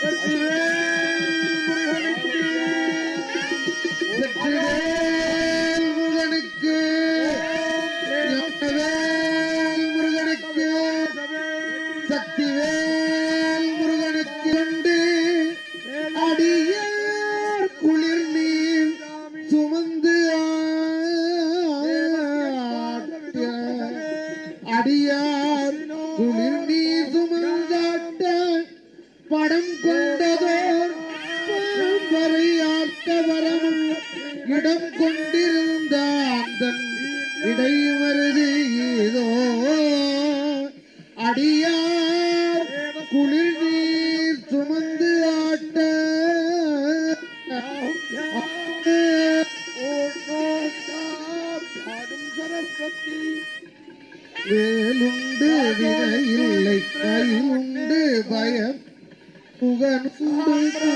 வெற்றிவேல் முருகனுக்கு அடியார் குளிர் நீ சுமந்தாட்ட படம் கொண்டதோர் ஆட்ட வரமும் இடம் கொண்டிருந்த அந்தன் இடைமருது ஏதோ அடியார் குளிர் நீர் சுமந்து ஆட்ட. சரஸ்வதி. வேலுண்டு வினையில்லை கையுண்டு பயம். புகனுண்டு